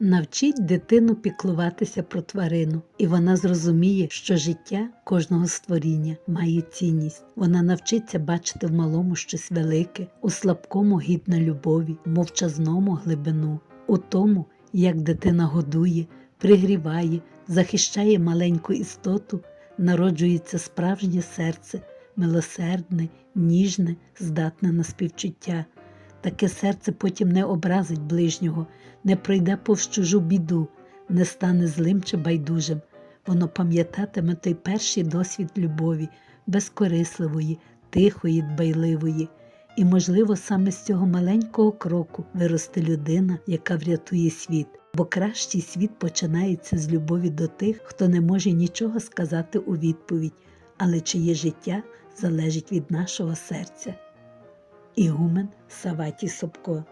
Навчіть дитину піклуватися про тварину, і вона зрозуміє, що життя кожного створіння має цінність. Вона навчиться бачити в малому щось велике, у слабкому гідне любові, в мовчазному глибину, у тому, як дитина годує, пригріває, захищає маленьку істоту, народжується справжнє серце, милосердне, ніжне, здатне на співчуття. Таке серце потім не образить ближнього, не пройде повз чужу біду, не стане злим чи байдужим. Воно пам'ятатиме той перший досвід любові, безкорисливої, тихої, дбайливої. І, можливо, саме з цього маленького кроку виросте людина, яка врятує світ, бо кращий світ починається з любові до тих, хто не може нічого сказати у відповідь, але чиє життя залежить від нашого серця. Ігумен Саваті Собко